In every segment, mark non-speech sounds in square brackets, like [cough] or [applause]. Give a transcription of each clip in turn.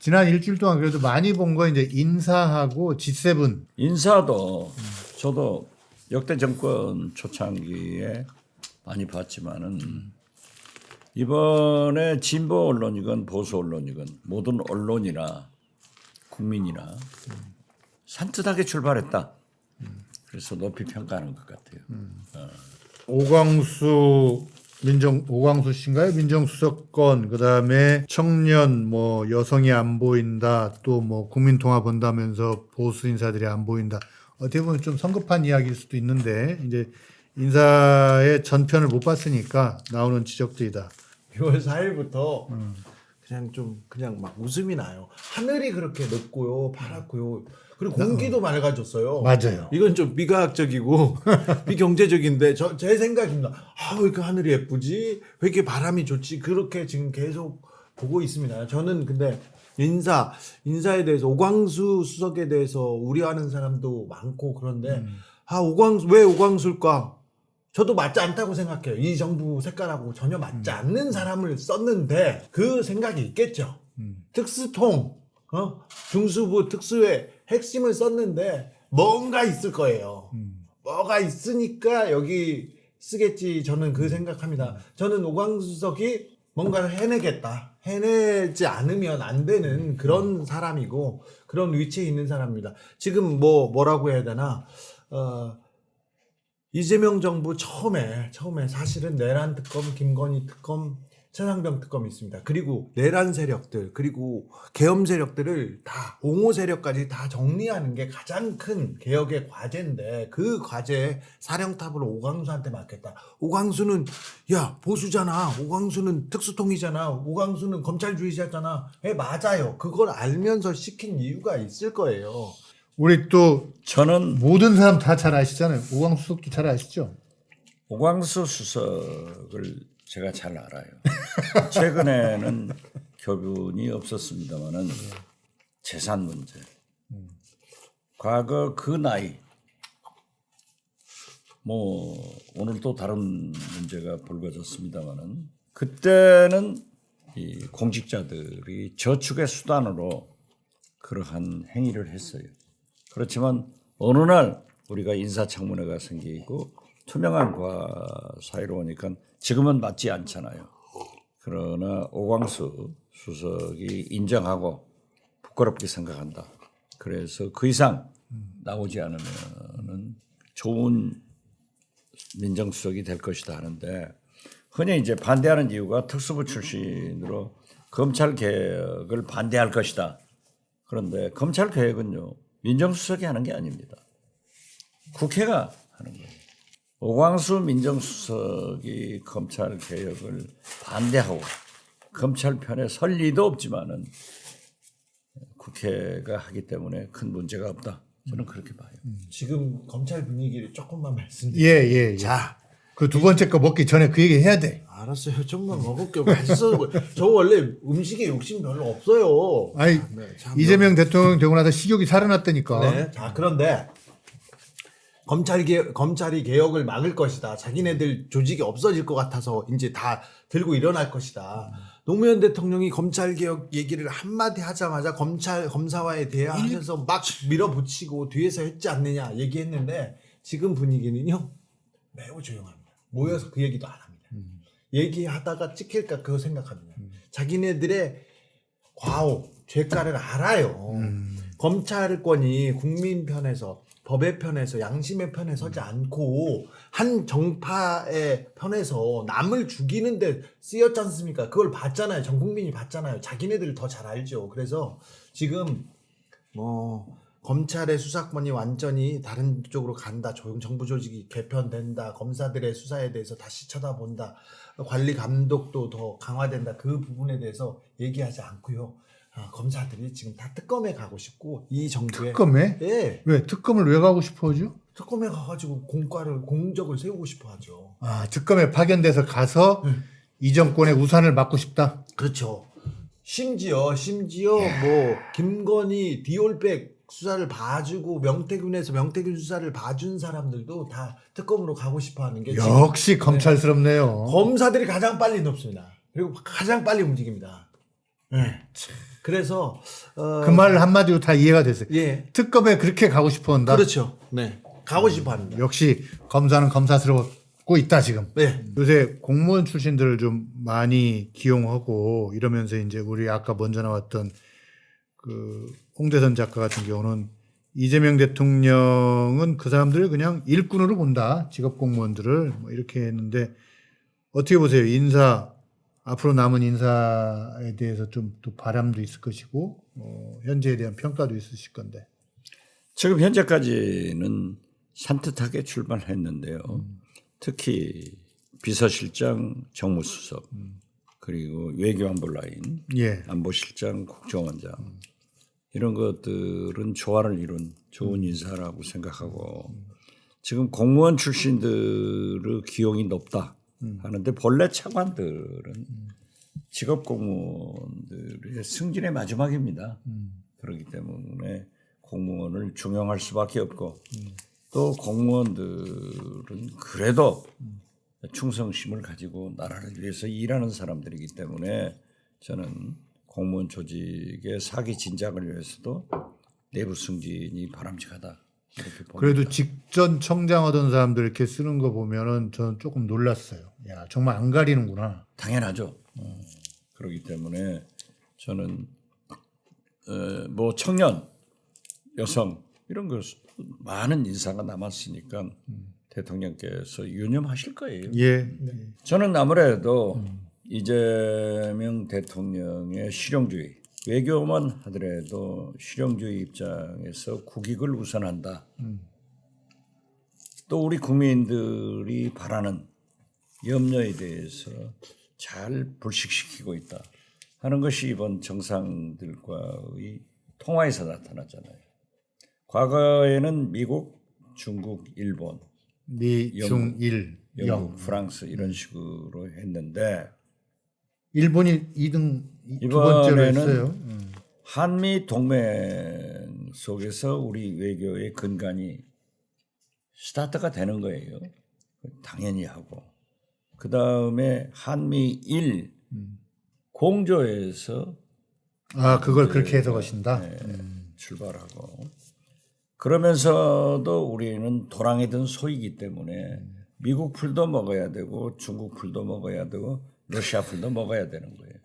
지난 일주일 동안 그래도 많이 본 거 이제 인사하고 G7 인사도 저도 역대 정권 초창기에 많이 봤지만은 이번에 진보 언론이건 보수 언론이건 모든 언론이나 국민이나 산뜻하게 출발했다. 그래서 높이 평가하는 것 같아요. 오광수 민정 오광수 씨인가요? 민정수석권 그다음에 청년 뭐 여성이 안 보인다 또 뭐 국민통합 본다면서 보수 인사들이 안 보인다 어떻게 보면 좀 성급한 이야기일 수도 있는데 이제 인사의 전편을 못 봤으니까 나오는 지적들이다. 6월 4일부터 그냥 좀 그냥 막 웃음이 나요. 하늘이 그렇게 높고요, 파랗고요. 그리고 공기도 맑아졌어요. 맞아요. 이건 좀 미과학적이고 [laughs] 비경제적인데 저 제 생각입니다. 아, 왜 이렇게 하늘이 예쁘지? 왜 이렇게 바람이 좋지? 그렇게 지금 계속 보고 있습니다. 저는 근데 인사 인사에 대해서 오광수 수석에 대해서 우려하는 사람도 많고 그런데 아 오광수 왜 오광수일까? 저도 맞지 않다고 생각해요. 이 정부 색깔하고 전혀 맞지 않는 사람을 썼는데 그 생각이 있겠죠. 특수통, 어? 중수부 특수의 핵심을 썼는데 뭔가 있을 거예요. 뭐가 있으니까 여기 쓰겠지. 저는 그 생각합니다. 저는 오광수석이 뭔가를 해내겠다. 해내지 않으면 안 되는 그런 사람이고 그런 위치에 있는 사람입니다. 지금 뭐 뭐라고 해야 되나? 어, 이재명 정부 처음에 처음에 사실은 내란 특검, 김건희 특검, 최상병 특검이 있습니다. 그리고 내란 세력들 그리고 계엄 세력들을 다 옹호 세력까지 다 정리하는 게 가장 큰 개혁의 과제인데 그 과제에 사령탑을 오광수한테 맡겼다. 오광수는 야 보수잖아. 오광수는 특수통이잖아. 오광수는 검찰주의자잖아. 예 맞아요. 그걸 알면서 시킨 이유가 있을 거예요. 우리 또 저는 모든 사람 다 잘 아시잖아요. 오광수 수석도 잘 아시죠? 오광수 수석을 제가 잘 알아요. [laughs] 최근에는 교분이 없었습니다만은 재산 문제, 과거 그 나이, 뭐 오늘 또 다른 문제가 불거졌습니다만은 그때는 이 공직자들이 저축의 수단으로 그러한 행위를 했어요. 그렇지만 어느 날 우리가 인사청문회가 생기고 투명한 과 사이로 오니까 지금은 맞지 않잖아요. 그러나 오광수 수석이 인정하고 부끄럽게 생각한다. 그래서 그 이상 나오지 않으면은 좋은 민정수석이 될 것이다 하는데 흔히 이제 반대하는 이유가 특수부 출신으로 검찰 개혁을 반대할 것이다. 그런데 검찰 개혁은요 민정수석이 하는 게 아닙니다. 국회가 하는 거예요. 오광수 민정수석이 검찰 개혁을 반대하고 검찰 편에 설 리도 없지만은 국회가 하기 때문에 큰 문제가 없다. 저는 그렇게 봐요. 지금 검찰 분위기를 조금만 말씀드릴게요. 예, 예, 예. 자, 그 두 번째 거 먹기 전에 그 얘기 해야 돼. 알았어요. 좀만 먹을게요. 맛있어. [laughs] 저 원래 음식에 욕심 별로 없어요. 아니 네, 참 이재명 대통령 되고 나서 식욕이 살아났다니까. 네. 자, 그런데 검찰 개 검찰이 개혁을 막을 것이다. 자기네들 조직이 없어질 것 같아서 이제 다 들고 일어날 것이다. 노무현 대통령이 검찰 개혁 얘기를 한마디 하자마자 검찰 검사와의 대화하면서 막 밀어붙이고 뒤에서 했지 않느냐 얘기했는데 지금 분위기는요 매우 조용합니다. 모여서 그 얘기도 안 합니다. 얘기하다가 찍힐까 그거 생각합니다. 자기네들의 과오, 죄가를 알아요. 검찰권이 국민 편에서 법의 편에서 양심의 편에 서지 않고 한 정파의 편에서 남을 죽이는데 쓰였지 않습니까? 그걸 봤잖아요. 전 국민이 봤잖아요. 자기네들 더 잘 알죠. 그래서 지금 뭐 검찰의 수사권이 완전히 다른 쪽으로 간다. 조- 정부 조직이 개편된다. 검사들의 수사에 대해서 다시 쳐다본다. 관리 감독도 더 강화된다. 그 부분에 대해서 얘기하지 않고요. 아, 검사들이 지금 다 특검에 가고 싶고 이 정부에 특검에 예 왜 특검을 왜 가고 싶어죠? 특검에 가가지고 공과를 공적을 세우고 싶어하죠. 아 특검에 파견돼서 가서 이 정권의 우산을 막고 싶다. 그렇죠. 심지어 심지어 뭐 김건희 디올백 수사를 봐주고 명태균에서 명태균 수사를 봐준 사람들도 다 특검으로 가고 싶어하는 게 지금 역시 검찰스럽네요. 검사들이 가장 빨리 높습니다. 그리고 가장 빨리 움직입니다. 네. 그래서 어, 그 말 한마디로 다 이해가 됐어요. 예 특검에 그렇게 가고 싶어 한다. 그렇죠. 네 가고 싶어 합니다. 역시 검사는 검사스럽고 있다 지금. 네. 요새 공무원 출신들을 좀 많이 기용하고 이러면서 이제 우리 아까 먼저 나왔던 그 홍대선 작가 같은 경우는 이재명 대통령은 그 사람들을 그냥 일꾼으로 본다. 직업 공무원들을 뭐 이렇게 했는데 어떻게 보세요? 인사 앞으로 남은 인사에 대해서 좀 또 바람도 있을 것이고 어, 현재에 대한 평가도 있으실 건데. 지금 현재까지는 산뜻하게 출발했는데요. 특히 비서실장, 정무수석 그리고 외교안보 라인, 예. 안보실장, 국정원장 이런 것들은 조화를 이룬 좋은 인사라고 생각하고 지금 공무원 출신들의 기용이 높다 하는데 본래 차관들은 직업 공무원들의 승진의 마지막입니다. 그렇기 때문에 공무원을 중용할 수밖에 없고 또 공무원들은 그래도 충성심을 가지고 나라를 위해서 일하는 사람들이기 때문에 저는 공무원 조직의 사기 진작을 위해서도 내부 승진이 바람직하다. 그래도 직전 청장하던 사람들 이렇게 쓰는 거 보면은 저는 조금 놀랐어요. 야 정말 안 가리는구나. 당연하죠. 어, 그렇기 때문에 저는 어, 뭐 청년, 여성 이런 거 많은 인사가 남았으니까 대통령께서 유념하실 거예요. 예. 저는 아무래도 이재명 대통령의 실용주의 외교만 하더라도 실용주의 입장에서 국익을 우선한다. 또 우리 국민들이 바라는 염려에 대해서 잘 불식시키고 있다 하는 것이 이번 정상들과의 통화에서 나타났잖아요. 과거에는 미국, 중국, 일본, 미, 중, 일, 영국, 영. 프랑스 이런 식으로 했는데 일본이 2등 두 번째로 이번에는 했어요. 음. 한미 동맹 속에서 우리 외교의 근간이 스타트가 되는 거예요. 당연히 하고 그 다음에 한미일 공조에서 아 그걸 그렇게 해석하신다. 네, 출발하고 그러면서도 우리는 도랑에 든 소이기 때문에 미국 풀도 먹어야 되고 중국 풀도 먹어야 되고 러시아 풀도 먹어야 되는 거예요.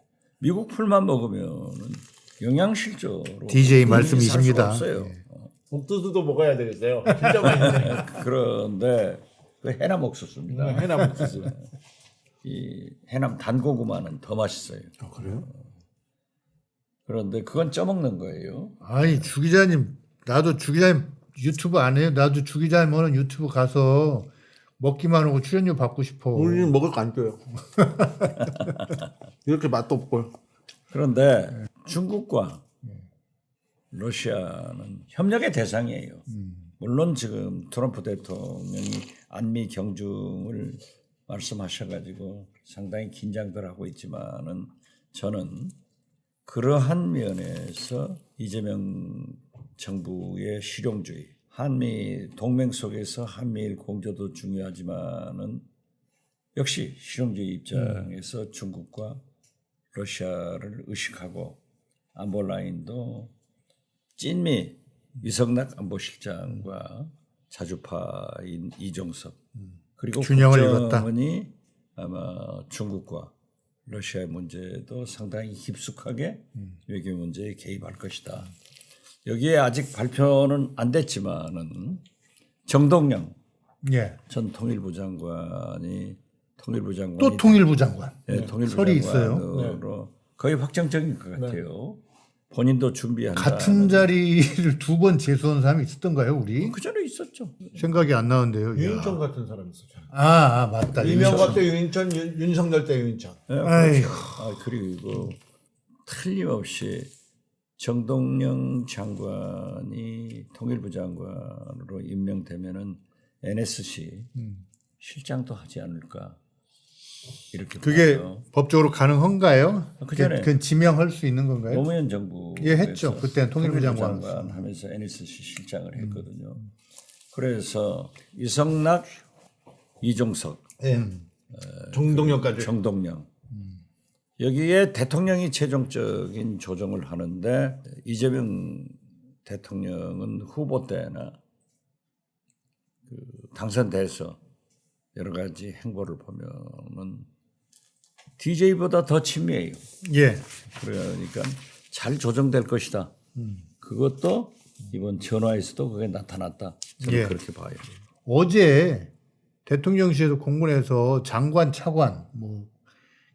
미국 풀만 먹으면은 영양실조로 DJ 말씀이십니다. 없어요. 예. 옥수수도 먹어야 되겠어요. 진짜 맛있네. [laughs] 그런데 그 해남 옥수수입니다. 해남 옥수수. 이 해남 단고구마는 더 맛있어요. 아, 그래요? 그런데 그건 쪄먹는 거예요. 아니 주 기자님 나도 주 기자님 유튜브 안 해요. 나도 주 기자님 하는 유튜브 가서 먹기만 하고 출연료 받고 싶어. 우리는 먹을 거 안 줘요. [laughs] 이렇게 맛도 없고요. 그런데 중국과 러시아는 협력의 대상이에요. 물론 지금 트럼프 대통령이 안미 경중을 말씀하셔가지고 상당히 긴장들 하고 있지만은 저는 그러한 면에서 이재명 정부의 실용주의, 한미 동맹 속에서 한미일 공조도 중요하지만은 역시 실용주의 입장에서 중국과 러시아를 의식하고 안보 라인도 찐미 이성락 안보실장과 자주파인 이종섭 그리고 균형을 이뤘다. 국정원이 아마 중국과 러시아의 문제도 상당히 깊숙하게 외교 문제에 개입할 것이다. 여기에 아직 발표는 안 됐지만은 정동영 예. 전 통일부 장관이 통일부 장관이 또 통일부 장관. 네, 통일부 설이 있어요. 장관으로 거의 확정적인 것 같아요. 본인도 준비한다. 같은 자리를 두 번 재수한 사람이 있었던가요, 우리? 그 전에 있었죠. 생각이 안 나는데요. 야. 유인천 같은 사람 있었잖아요. 아, 아 맞다. 이명박 때 유인천, 윤, 윤석열 때 유인천. 네, 아이고. 그렇죠. 아, 그리고 틀림없이 정동영 장관이 통일부 장관으로 임명되면은 NSC 음. 실장도 하지 않을까 이렇게 그게 봐요. 법적으로 가능한가요? 그 전에 그건 지명할 수 있는 건가요? 노무현 정부 예, 했죠. 그때는 통일부 장관 장관 하면서 NSC 실장을 했거든요. 그래서 이성락, 이종석, 예. 정동영까지. 정동영 여기에 대통령이 최종적인 조정을 하는데 이재명 대통령은 후보 때나 그 당선돼서 여러 가지 행보를 보면은 DJ보다 더 친미해요. 예. 그러니까 잘 조정될 것이다. 그것도 이번 전화에서도 그게 나타났다. 저는 예. 그렇게 봐요. 어제 대통령실에서 공문에서 장관, 차관, 뭐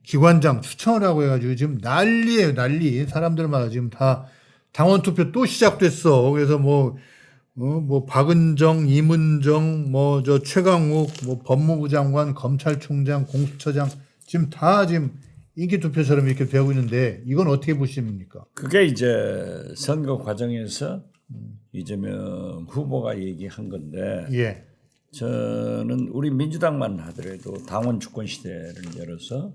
기관장 추천을 하고 해가지고 지금 난리예요, 난리. 사람들마다 지금 다 당원 투표 또 시작됐어. 그래서 뭐, 어, 뭐 박은정, 이문정, 뭐 저 최강욱, 뭐 법무부 장관, 검찰총장, 공수처장 지금 다 지금 인기 투표처럼 이렇게 되고 있는데 이건 어떻게 보십니까? 그게 이제 선거 과정에서 이재명 후보가 얘기한 건데 예, 저는 우리 민주당만 하더라도 당원 주권 시대를 열어서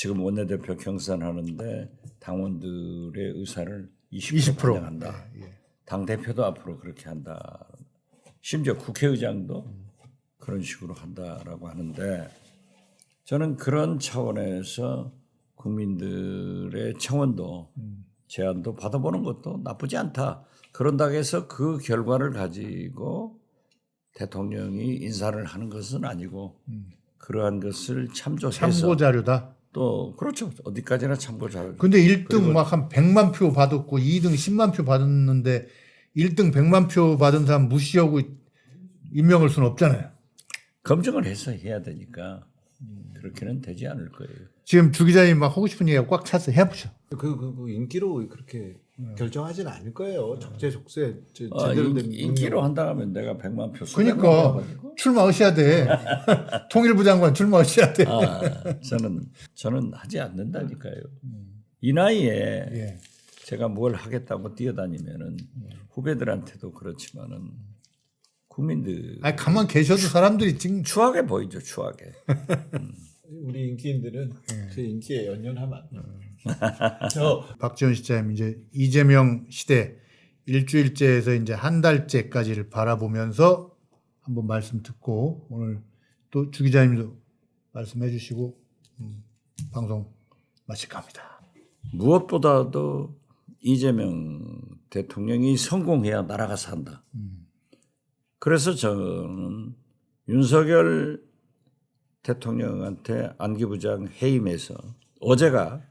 지금 원내대표 경선하는데 당원들의 의사를 20%, 20%. 반영한다. 예. 당 대표도 앞으로 그렇게 한다. 심지어 국회의장도 그런 식으로 한다라고 하는데 저는 그런 차원에서 국민들의 청원도 제안도 받아보는 것도 나쁘지 않다. 그런다고 해서 그 결과를 가지고 대통령이 인사를 하는 것은 아니고 그러한 것을 참조해서 참고 자료다. 또 그렇죠 어디까지나 참고 잘 근데 1등 막 한 100만 표 받았고 2등 10만 표 받았는데 1등 100만 표 받은 사람 무시하고 임명할 수는 없잖아요. 검증을 해서 해야 되니까 그렇게는 되지 않을 거예요. 지금 주 기자님 막 하고 싶은 얘기가 꽉 찼어. 해보죠. 그, 그, 그 인기로 그렇게 결정하진 않을 거예요. 적재적소에 제- 아, 제대로 인, 된 인 기로 한다 하면 내가 100만 표 그러니까. 출마하셔야 돼. [laughs] 통일부 장관 출마하셔야 돼. 아, 저는 저는 하지 않는다니까요. 이 나이에 예. 제가 뭘 하겠다고 뛰어다니면은 후배들한테도 그렇지만은 국민들 아니 가만 계셔도 사람들이 지금 추하게 보이죠, 추하게. [laughs] 우리 인기인들은 예. 그 인기에 연연하면 안 돼요. 음. 저 [laughs] 박지원 시장님 이제 이재명 시대 일주일째에서 이제 한 달째까지를 바라보면서 한번 말씀 듣고 오늘 또 주 기자님도 말씀해 주시고 음, 방송 마칠까 합니다. 무엇보다도 이재명 대통령이 성공해야 나라가 산다. 그래서 저는 윤석열 대통령한테 안기부장 해임에서 어제가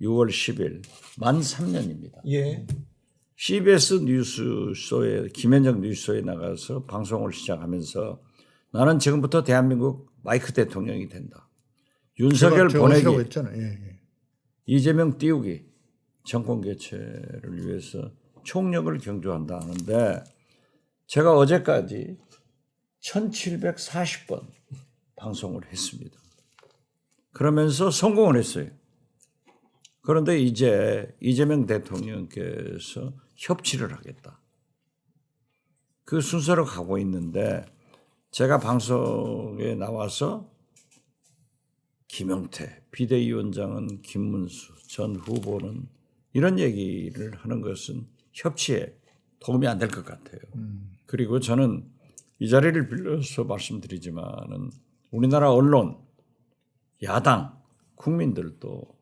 6월 10일 만 3년입니다. 예. CBS 뉴스쇼에 김현정 뉴스쇼에 나가서 방송을 시작하면서 나는 지금부터 대한민국 마이크 대통령이 된다. 윤석열 제가 보내기 하시라고 했잖아요. 예, 예. 이재명 띄우기 정권 교체를 위해서 총력을 경주한다 하는데 제가 어제까지 1740번 방송을 했습니다. 그러면서 성공을 했어요. 그런데 이제 이재명 대통령께서 협치를 하겠다. 그 순서로 가고 있는데 제가 방송에 나와서 김영태 비대위원장은 김문수 전 후보는 이런 얘기를 하는 것은 협치에 도움이 안 될 것 같아요. 그리고 저는 이 자리를 빌려서 말씀드리지만은 우리나라 언론, 야당, 국민들도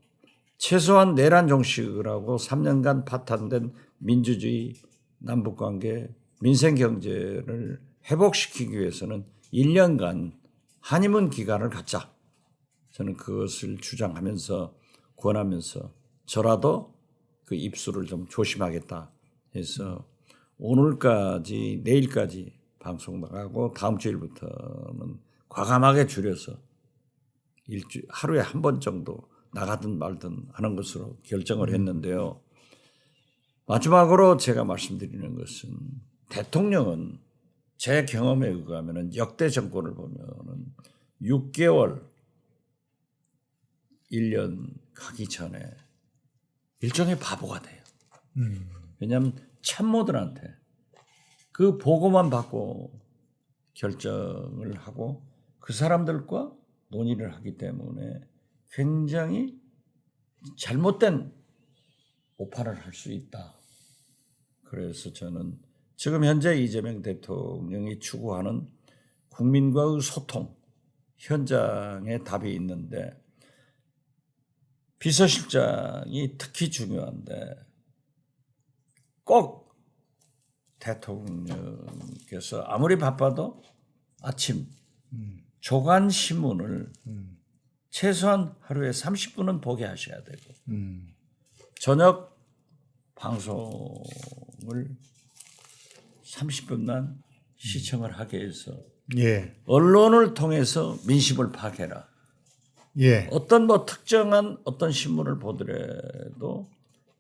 최소한 내란 종식을 하고 3년간 파탄된 민주주의, 남북관계, 민생 경제를 회복시키기 위해서는 1년간 한의문 기간을 갖자. 저는 그것을 주장하면서 권하면서 저라도 그 입술을 좀 조심하겠다 해서 오늘까지 내일까지 방송 나가고 다음 주일부터는 과감하게 줄여서 일주 하루에 한 번 정도 나가든 말든 하는 것으로 결정을 했는데요. 마지막으로 제가 말씀드리는 것은 대통령은 제 경험에 의하면은 역대 정권을 보면은 6개월 1년 가기 전에 일종의 바보가 돼요. 왜냐하면 참모들한테 그 보고만 받고 결정을 하고 그 사람들과 논의를 하기 때문에 굉장히 잘못된 오판을 할 수 있다. 그래서 저는 지금 현재 이재명 대통령이 추구하는 국민과의 소통 현장에 답이 있는데 비서실장이 특히 중요한데 꼭 대통령께서 아무리 바빠도 아침 조간 신문을 최소한 하루에 30분은 보게 하셔야 되고 음. 저녁 방송을 30분만 시청을 하게 해서 예. 언론을 통해서 민심을 파괴라. 예. 어떤 뭐 특정한 어떤 신문을 보더라도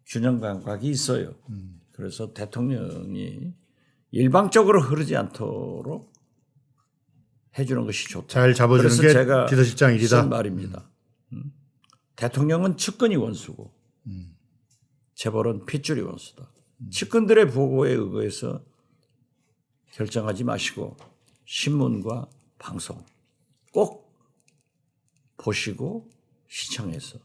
균형 감각이 있어요. 그래서 대통령이 일방적으로 흐르지 않도록 해주는 것이 좋다. 잘 잡아주는 게 제가 비서실장 일이다. 쓴 말입니다. 음. 대통령은 측근이 원수고 재벌은 핏줄이 원수다. 측근들의 보고에 의거해서 결정하지 마시고 신문과 방송 꼭 보시고 시청해서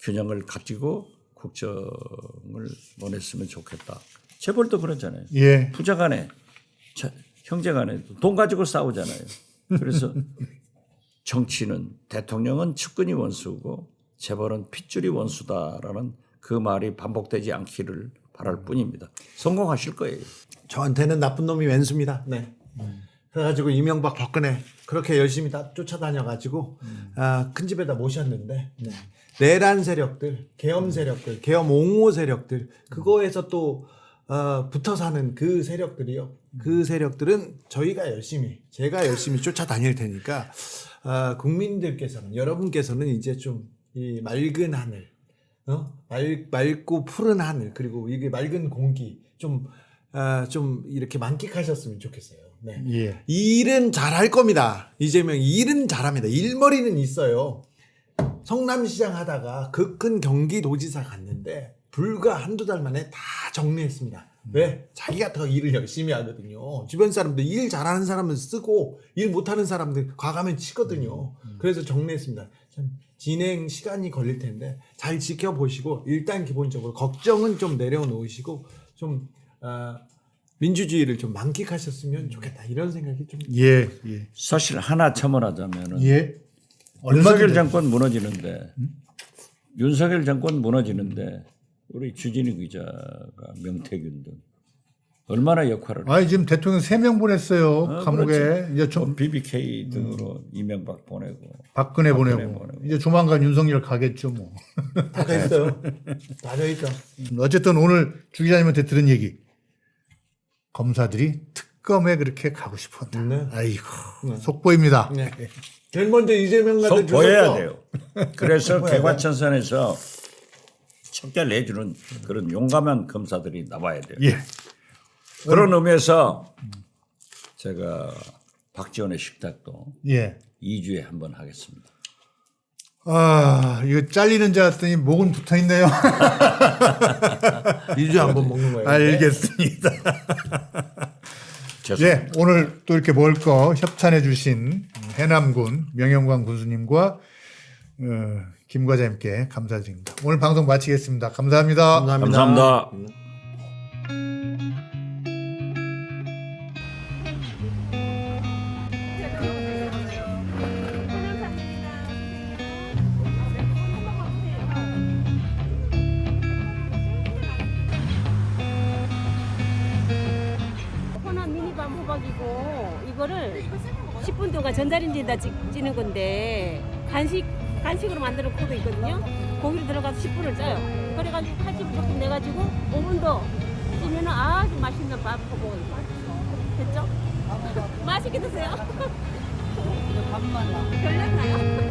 균형을 가지고 국정을 보냈으면 좋겠다. 재벌도 그러잖아요. 예. 부자 간에 자- 형제 간에 돈 가지고 싸우잖아요. 그래서 정치는 대통령은 측근이 원수고 재벌은 핏줄이 원수다라는 그 말이 반복되지 않기를 바랄 뿐입니다. 성공하실 거예요. 저한테는 나쁜 놈이 왼수입니다. 네. 그래가지고 이명박 박근혜 그렇게 열심히 다 쫓아다녀가지고 아, 큰 집에다 모셨는데 내란 세력들, 계엄 세력들, 계엄 옹호 세력들 그거에서 또 어, 붙어 사는 그 세력들이요. 그 세력들은 저희가 열심히, 제가 열심히 쫓아다닐 테니까 아, 국민들께서는 여러분께서는 이제 좀 이 맑은 하늘, 어? 맑, 맑고 푸른 하늘 그리고 이게 맑은 공기 좀, 아, 좀 이렇게 만끽하셨으면 좋겠어요. 네. 예. 일은 잘할 겁니다. 이재명 일은 잘합니다. 일머리는 있어요. 성남시장 하다가 그 큰 경기도지사 갔는데 불과 한두 달 만에 다 정리했습니다. 왜? 자기가 더 일을 열심히 하거든요. 주변 사람들 일 잘하는 사람은 쓰고 일 못하는 사람들 과감히 치거든요. 그래서 정리했습니다. 참 진행 시간이 걸릴 텐데 잘 지켜보시고 일단 기본적으로 걱정은 좀 내려놓으시고 좀 아, 민주주의를 좀 만끽하셨으면 좋겠다 이런 생각이 좀 예. 예. 사실 하나 첨언하자면은 예. 윤석열 정권 무너지는데 윤석열 정권 무너지는데 우리 주진우 기자가 명태균 등 얼마나 역할을 아니 지금 대통령 세 명 보냈어요. 아, 감옥에 그렇지. 이제 좀 BBK 등으로 이명박 보내고 박근혜, 보내고. 보내고. 이제 조만간 윤석열 가겠죠 뭐. 다 됐어요. 다 돼 있죠. 어쨌든 오늘 주 기자님한테 들은 얘기 검사들이 특검에 그렇게 가고 싶었다. 네. 아이고 속보입니다. 네. 제일 먼저 이재명 속 같은 보여야 돼요. 그래서 [laughs] 개과천선에서 척결 내주는 그런 용감한 검사들이 나와야 돼요. 예. 그런 의미에서 제가 박지원의 식탁도 예. 2주에 한 번 하겠습니다. 아 이거 잘리는 줄 알았더니 목은 붙어 있네요. 2주에 [laughs] 한 번 먹는 거예요. 알겠습니다. [laughs] 죄송합니다. 예, 오늘 또 이렇게 먹을 거 협찬해 주신 해남군 명영광 군수님과 어, 김 과장님께 감사드립니다. 오늘 방송 마치겠습니다. 감사합니다. 감사합니다. 호남 미니밤 호박이고 이거를 10분 동안 전자레인지에다 찌- 찌는 건데 간식 간식으로 만드는 코도 있거든요. 고기를 들어가서 10분을 쪄요. 그래가지고 칼집을 조금 내가지고 5분 더 찌면은 아주 맛있는 밥 호박이 됐죠? 맛있게 드세요. [laughs] 밥만 나.